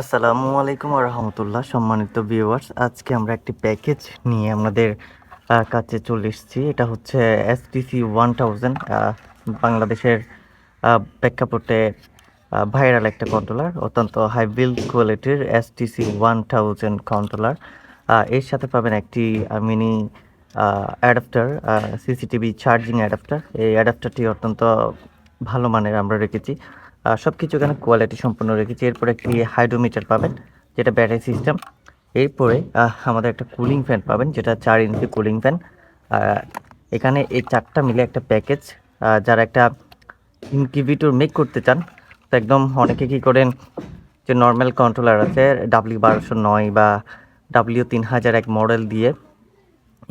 আসসালামু আলাইকুম রহমতুল্লাহ সম্মানিত ভিউয়ার্স আজকে আমরা একটি প্যাকেজ নিয়ে আমাদের কাছে চলে এসেছি। এটা হচ্ছে এসটিসি ওয়ান বাংলাদেশের প্রেক্ষাপটে ভাইরাল একটা কন্ট্রোলার অত্যন্ত হাই বিল্ড কোয়ালিটির এসটিসি ওয়ান থাউজেন্ড কন্ট্রোলার এর সাথে পাবেন একটি mini adapter CCTV charging adapter এই অ্যাডাপ্টারটি অত্যন্ত ভালো মানের আমরা রেখেছি। সব কিছু এখানে কোয়ালিটি সম্পূর্ণ রেখেছি। এরপরে একটি হাইড্রোমিটার পাবেন, যেটা ব্যাটারি সিস্টেম এরপরে আমাদের একটা কুলিং ফ্যান পাবেন, যেটা চার ইঞ্চি কুলিং ফ্যান এখানে এই চারটা মিলে একটা প্যাকেজ যারা একটা ইনকিউবেটর মেক করতে চান, তো একদম অনেকে কী করেন, যে নর্মাল কন্ট্রোলার আছে ডাব্লিউ বারোশো নয় বা ডাব্লিউ তিন হাজার এক মডেল দিয়ে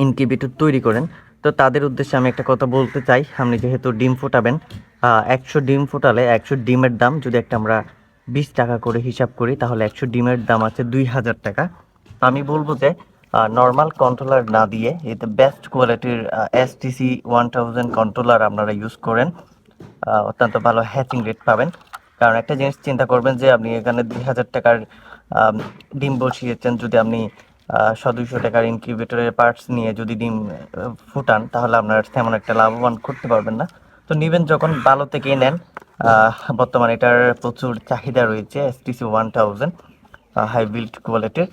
ইনকিউবেটর তৈরি করেন। তো তাদের উদ্দেশ্যে আমি একটা কথা বলতে চাই। আপনি যেহেতু ডিম ফোটাবেন একশো ডিম ফোটালে একশো ডিমের দাম যদি একটা আমরা বিশ টাকা করে হিসাব করি, তাহলে একশো ডিমের দাম আছে দুই হাজার টাকা। আমি বলব যে নর্মাল কন্ট্রোলার না দিয়ে এতে বেস্ট কোয়ালিটির এসটিসি ওয়ান থাউজেন্ড কন্ট্রোলার আপনারা ইউজ করেন অত্যন্ত ভালো হ্যাচিং রেট পাবেন। কারণ একটা জিনিস চিন্তা করবেন যে, আপনি এখানে দুই হাজার টাকার ডিম বসিয়েছেন, যদি আপনি দুইশো টাকার ইনকিউবেটরের পার্টস নিয়ে যদি ডিম ফুটান, তাহলে আপনার তেমন একটা লাভবান করতে পারবেন না। তো নেবেন যখন, ভালো থেকে নেন। বর্তমানে এটার প্রচুর চাহিদা রয়েছে STC one thousand high build কোয়ালিটির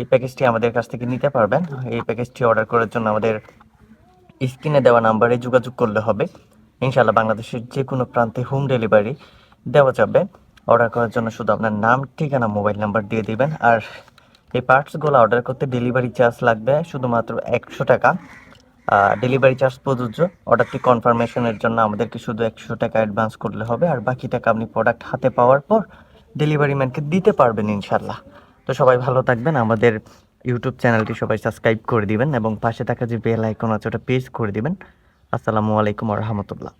এই প্যাকেজটি আমাদের কাছ থেকে নিতে পারবেন। এই প্যাকেজটি অর্ডার করার জন্য আমাদের স্ক্রিনে দেওয়া নাম্বারে যোগাযোগ করলে হবে। ইনশাল্লাহ বাংলাদেশের যে কোনো প্রান্তে হোম ডেলিভারি দেওয়া যাবে। অর্ডার করার জন্য শুধু আপনার নাম, ঠিকানা মোবাইল নাম্বার দিয়ে দিবেন। আর এই পার্টসগুলো অর্ডার করতে ডেলিভারি চার্জ লাগবে শুধুমাত্র একশো টাকা। ডেলিভারি চার্জ প্রযোজ্য। অর্ডারটি কনফার্মেশনের জন্য আমাদেরকে শুধু একশো টাকা অ্যাডভান্স করলে হবে আর বাকি টাকা আপনি প্রোডাক্ট হাতে পাওয়ার পর ডেলিভারি ম্যানকে দিতে পারবেন ইনশাল্লাহ তো সবাই ভালো থাকবেন। আমাদের ইউটিউব চ্যানেলটি সবাই সাবস্ক্রাইব করে দিবেন এবং পাশে থাকা যে বেল আইকন আছে ওটা পেজ করে দিবেন। আসসালামু আলাইকুম রহমতুল্লাহ।